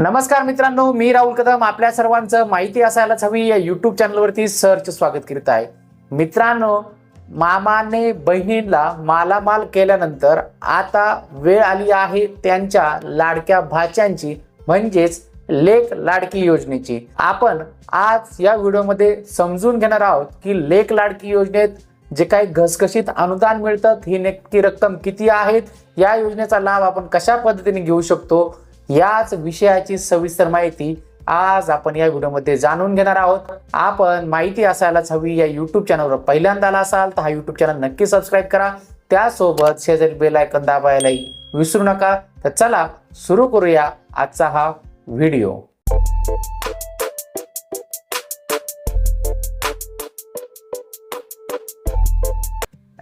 नमस्कार मित्रांनो मी राहुल कदम. आपल्या सर्वांचं माहिती असायलाच हवी. या युट्यूब चॅनलवरती सरचं स्वागत करीत आहे. मित्रांनो मामाने बहिणीला मालामाल केल्यानंतर आता वेळ आली आहे त्यांच्या लाडक्या भाच्यांची म्हणजेच लेख लाडकी योजनेची. आपण आज या व्हिडिओमध्ये समजून घेणार आहोत की लेख लाडकी योजनेत जे काही घसघशीत अनुदान मिळतात ही नक्की रक्कम किती आहेत? या योजनेचा लाभ आपण कशा पद्धतीने घेऊ शकतो? याच विषयाची सविस्तर माहिती आज आपण या व्हिडिओमध्ये जाणून घेणार आहोत. आपण माहिती असायलाच हवी या युट्यूब चॅनलवर पहिल्यांदा आला असाल तर हा युट्यूब चॅनल नक्की सबस्क्राईब करा. त्यासोबत शेजारी बेल आयकन दाबायलाही विसरू नका. तर चला सुरू करूया आजचा हा व्हिडिओ.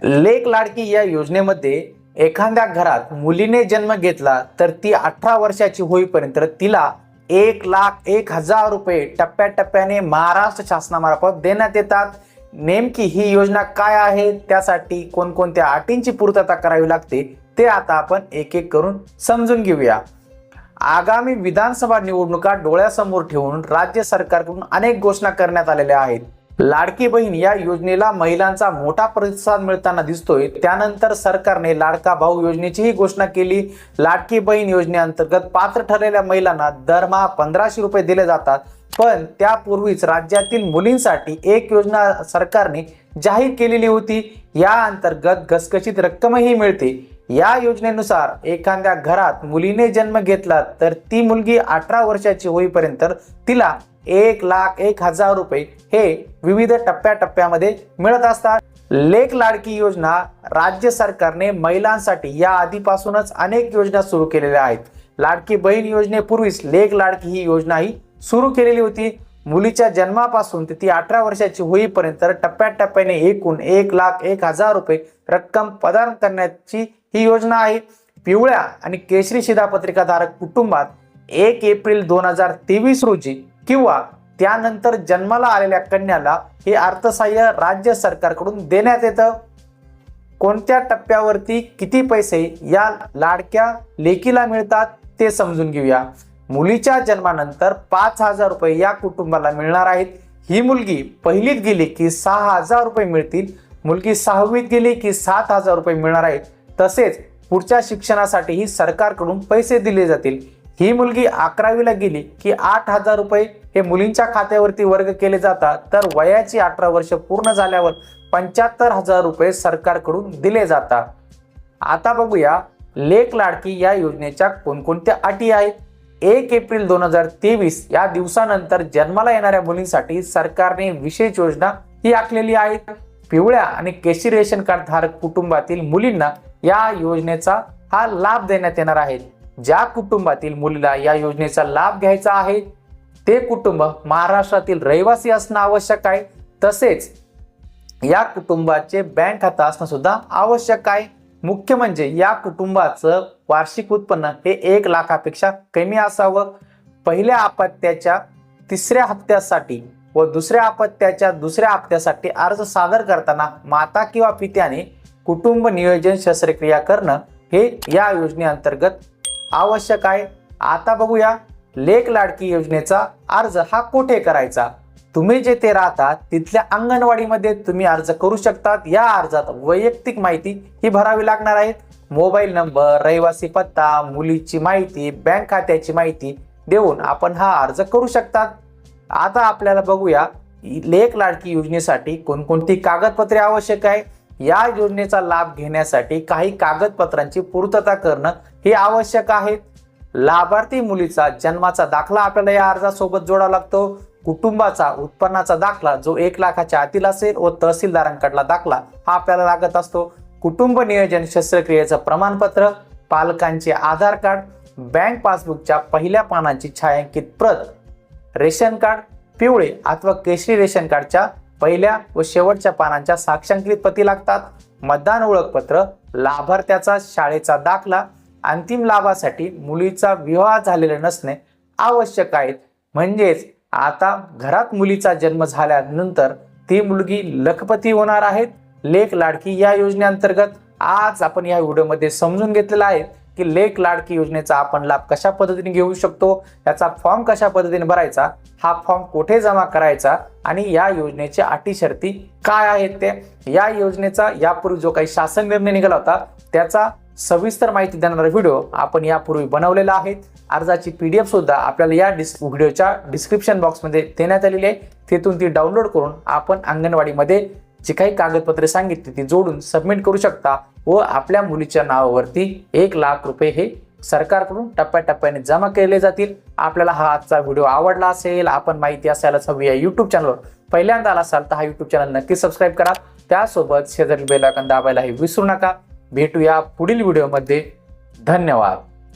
लेख लाडकी या योजनेमध्ये एखाद्या घरात मुलीने जन्म घेतला तर ती अठरा वर्षाची होईपर्यंत तिला एक लाख एक हजार रुपये टप्प्याटप्प्याने महाराष्ट्र शासनामार्फत देण्यात येतात. नेमकी ही योजना काय आहे? त्यासाठी कोणकोणत्या अटींची पूर्तता करावी लागते? ते आता आपण एक एक करून समजून घेऊया. आगामी विधानसभा निवडणुका डोळ्यासमोर ठेवून राज्य सरकारकडून अनेक घोषणा करण्यात आलेल्या आहेत. लाडकी बहीण या योजनेला महिलांचा मोठा प्रतिसाद मिळताना दिसतोय. त्यानंतर सरकारने लाडका भाऊ योजनेचीही घोषणा केली. लाडकी बहीण योजनेअंतर्गत पात्र ठरलेल्या महिलांना दरमहा पंधराशे रुपये दिले जातात. पण त्यापूर्वीच राज्यातील मुलींसाठी एक योजना सरकारने जाहीर केलेली होती. या अंतर्गत घसघशीत रक्कमही मिळते. या योजनेनुसार एखाद्या घरात मुलीने जन्म घेतला तर ती मुलगी अठरा वर्षाची होईपर्यंत तिला एक लाख एक हजार रुपये हे विविध टप्प्याटप्प्यामध्ये मिळत असतात. लेख लाडकी योजना राज्य सरकारने महिलांसाठी या आधीपासूनच अनेक योजना सुरू केलेल्या आहेत. लाडकी बहीण योजनेपूर्वीच लेख लाडकी ही योजना ही सुरू केलेली होती. मुलीच्या जन्मापासून ते ती अठरा वर्षाची होईपर्यंत टप्प्याटप्प्याने एकूण एक लाख एक हजार रुपये रक्कम प्रदान करण्याची ही योजना आहे. पिवळ्या आणि केशरी शिधापत्रिकाधारक कुटुंबात एक एप्रिल दोन हजार तेवीस रोजी किंवा त्यानंतर जन्माला आलेल्या कन्याला हे अर्थसहाय्य राज्य सरकारकडून देण्यात येतं? कोणत्या टप्प्यावरती किती पैसे या लाडक्या लेकीला मिळतात ते समजून घेऊया. मुलीच्या जन्मानंतर पाच हजार रुपये या कुटुंबाला मिळणार आहेत. ही मुलगी पहिलीत गेली की सहा हजार रुपये मिळतील. मुलगी सहावीत गेली की सात हजार रुपये मिळणार आहेत. तसेच पुढच्या शिक्षणासाठीही सरकारकडून पैसे दिले जातील. ही मुलगी अकरावीला गेली की आठ हजार रुपये हे मुलींच्या खात्यावरती वर्ग केले जातात. तर वयाची अठरा वर्ष पूर्ण झाल्यावर पंच्याहत्तर हजार रुपये सरकारकडून दिले जातात. आता बघूया लेख लाडकी या योजनेच्या कोणकोणत्या अटी आहेत? एक एप्रिल दोन हजार तेवीस या दिवसानंतर जन्माला येणाऱ्या मुलींसाठी सरकारने विशेष योजना ही आखलेली आहे. पिवळ्या आणि केशी रेशन कार्ड धारक कुटुंबातील मुलींना या योजनेचा हा लाभ देण्यात येणार आहे. ज्या कुटुंबातील मुलीला या योजनेचा लाभ घ्यायचा आहे ते कुटुंब महाराष्ट्रातील रहिवासी असणं आवश्यक आहे. तसेच या कुटुंबाचे बँक खातं असणं सुद्धा आवश्यक आहे. मुख्य म्हणजे या कुटुंबाचं वार्षिक उत्पन्न हे एक लाखापेक्षा कमी असावं. पहिल्या अपत्याच्या तिसऱ्या हप्त्यासाठी व दुसऱ्या अपत्याच्या दुसऱ्या हप्त्यासाठी अर्ज सादर करताना माता किंवा पित्याने कुटुंब नियोजन शस्त्रक्रिया करणं हे या योजनेअंतर्गत आवश्यक आहे. आता बघूया लेख लाडकी योजनेचा अर्ज हा कुठे करायचा? तुम्ही जेथे राहता तिथल्या अंगणवाडीमध्ये तुम्ही अर्ज करू शकतात. या अर्जात वैयक्तिक माहिती ही भरावी लागणार आहे. मोबाईल नंबर रहिवासी पत्ता मुलीची माहिती बँक खात्याची माहिती देऊन आपण हा अर्ज करू शकतात. आता आपल्याला बघूया लेख लाडकी योजनेसाठी कोणकोणती कागदपत्रे आवश्यक आहे? या योजनेचा लाभ घेण्यासाठी काही कागदपत्रांची पूर्तता करणं हे आवश्यक आहे. लाभार्थी मुलीचा जन्माचा दाखला आपल्याला या अर्जासोबत जोडावा लागतो. कुटुंबाचा उत्पन्नाचा दाखला जो एक लाखाच्या आतील असेल व तहसीलदारांकडला दाखला हा आपल्याला लागत असतो. कुटुंब नियोजन शस्त्रक्रियेचं प्रमाणपत्र पालकांचे आधार कार्ड बँक पासबुकच्या पहिल्या पानांची छायांकित प्रत रेशन कार्ड पिवळे अथवा केशरी रेशन कार्डच्या पहिल्या व शेवटच्या पानांच्या साक्षांकित प्रती लागतात. मतदान ओळखपत्र लाभार्थ्याचा शाळेचा दाखला अंतिम लाभासाठी मुलीचा विवाह झालेला नसणे आवश्यक आहेत. म्हणजेच आता घरात मुलीचा जन्म झाल्यानंतर ती मुलगी लखपती होणार आहेत लेख लाडकी या योजनेअंतर्गत आज आपण या व्हिडिओमध्ये समजून घेतलेलं आहे. की लेख लाडकी योजनेचा आपण लाभ कशा पद्धतीने घेऊ शकतो याचा फॉर्म कशा पद्धतीने भरायचा हा फॉर्म कुठे जमा करायचा आणि या योजनेच्या अटी शर्ती काय आहेत ते. या योजनेचा यापूर्वी जो काही शासन निर्णय निघाला होता त्याचा सविस्तर माहिती देणारा व्हिडिओ आपण यापूर्वी बनवलेला आहे. अर्जाची पी डी सुद्धा आपल्याला या डिस व्हिडिओच्या डिस्क्रिप्शन बॉक्समध्ये देण्यात आलेली आहे. तिथून ती डाउनलोड करून आपण अंगणवाडीमध्ये जी काही कागदपत्रे सांगितली ती जोडून सबमिट करू शकता व आपल्या मुलीच्या नावावरती एक लाख रुपये हे सरकारकडून टप्प्याटप्प्याने जमा केले जातील. आपल्याला हा आजचा व्हिडिओ आवडला असेल आपण माहिती असायलाच हवी या युट्यूब चॅनलवर पहिल्यांदा आला असाल तर हा युट्यूब चॅनल नक्की सबस्क्राईब करा. त्यासोबत शेजारी बेल आयकॉन दाबायलाही विसरू नका. भेटूया पुढील व्हिडिओमध्ये धन्यवाद.